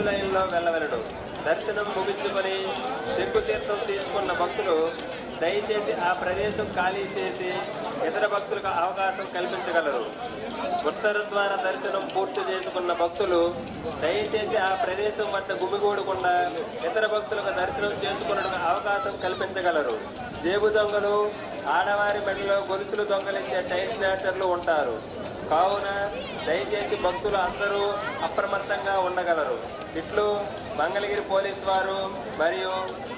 Queue లైన్లో వెళ్ళవలడు. దర్శనం ముగించుకొని తీర్థం తీసుకున్న భక్తులు దయచేసి ఆ ప్రదేశం ఖాళీ చేసి ఇతర భక్తులకు అవకాశం కల్పించగలరు. ఉత్తర ద్వార దర్శనం పూర్తి చేసుకున్న భక్తులు దయచేసి ఆ ప్రదేశం వద్ద గుమిగూడకుండా ఇతర భక్తులకు దర్శనం చేసుకున్నట్టుకు అవకాశం కల్పించగలరు. జేబు దొంగలు ఆడవారి మెడలో గొలుసులు దొంగలించే టైట్ స్నాచర్లు ఉంటారు. కావున దయచేసి భక్తులు అందరూ అప్రమత్తంగా ఉండగలరు. ఇట్లు మంగళగిరి పోలీస్ వారు మరియు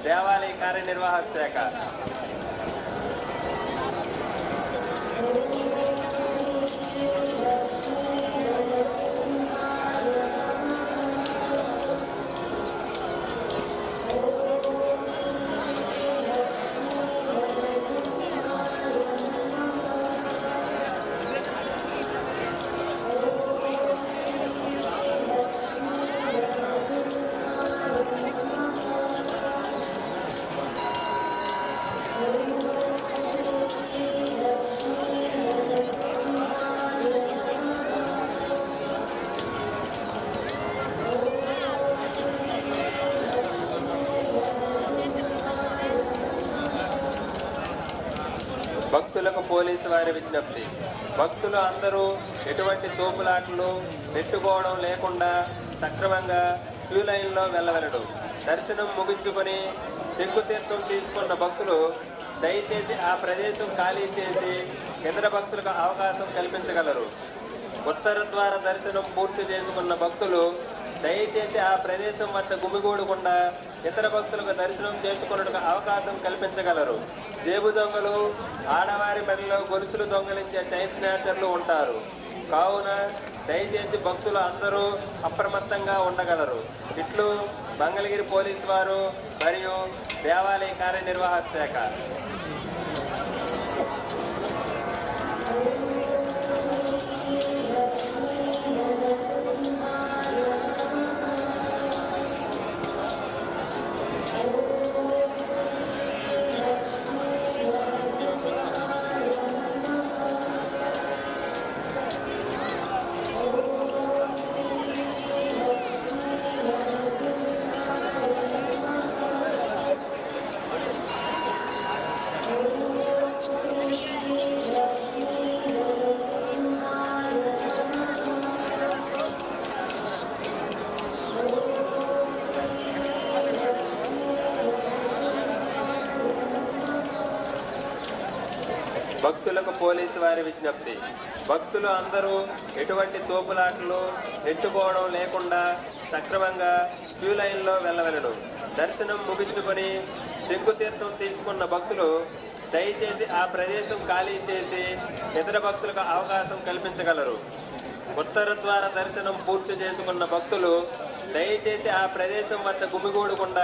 దేవాలయ కార్యనిర్వాహక శాఖ. భక్తులకు పోలీసు వారి విజ్ఞప్తి. భక్తులు అందరూ ఎటువంటి తోపులాటలు పెట్టుకోవడం లేకుండా సక్రమంగా క్యూ లైన్లో వెళ్ళవలడు దర్శనం ముగించుకొని తీర్థం తీసుకున్న భక్తులు దయచేసి ఆ ప్రదేశం ఖాళీ చేసి ఇతర భక్తులకు అవకాశం కల్పించగలరు. ఉత్తర ద్వార దర్శనం పూర్తి చేసుకున్న భక్తులు దయచేసి ఆ ప్రదేశం వద్ద గుమిగూడకుండా ఇతర భక్తులకు దర్శనం చేసుకున్నట్టుకు అవకాశం కల్పించగలరు. జేబు దొంగలు ఆడవారి మెడలో గొలుసులు దొంగలించే టైం స్నాచర్లు ఉంటారు. కావున దయచేసి భక్తులు అందరూ అప్రమత్తంగా ఉండగలరు. ఇట్లు మంగళగిరి పోలీసు వారు మరియు దేవాలయ కార్యనిర్వాహక శాఖ. భక్తులకు పోలీసు వారి విజ్ఞప్తి. భక్తులు అందరూ ఎటువంటి తోపులాటలు నెట్టుకోవడం లేకుండా సక్రమంగా క్యూ లైన్లో వెళ్ళవలను. దర్శనం ముగించుకొని తీర్థం తీసుకున్న భక్తులు దయచేసి ఆ ప్రదేశం ఖాళీ చేసి ఇతర భక్తులకు అవకాశం కల్పించగలరు. ఉత్తర ద్వార దర్శనం పూర్తి చేసుకున్న భక్తులు దయచేసి ఆ ప్రదేశం వద్ద గుమిగూడకుండా